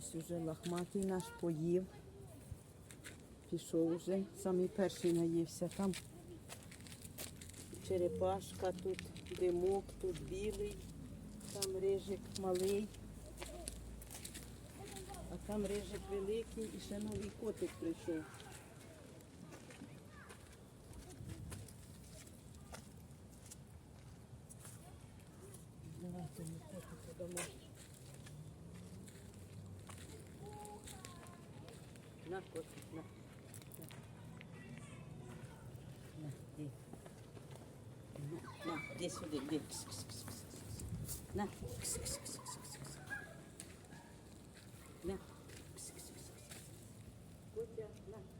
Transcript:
Ось уже лохматий наш поїв. Пішов вже, самий перший наївся. Там черепашка, тут димок, тут білий, там рижик малий. А там рижик великий і ще новий котик прийшов. Давайте ми котика дамо. na, good na. Na, di. Na, na, di, suli, di. Na. Na. Good job, na.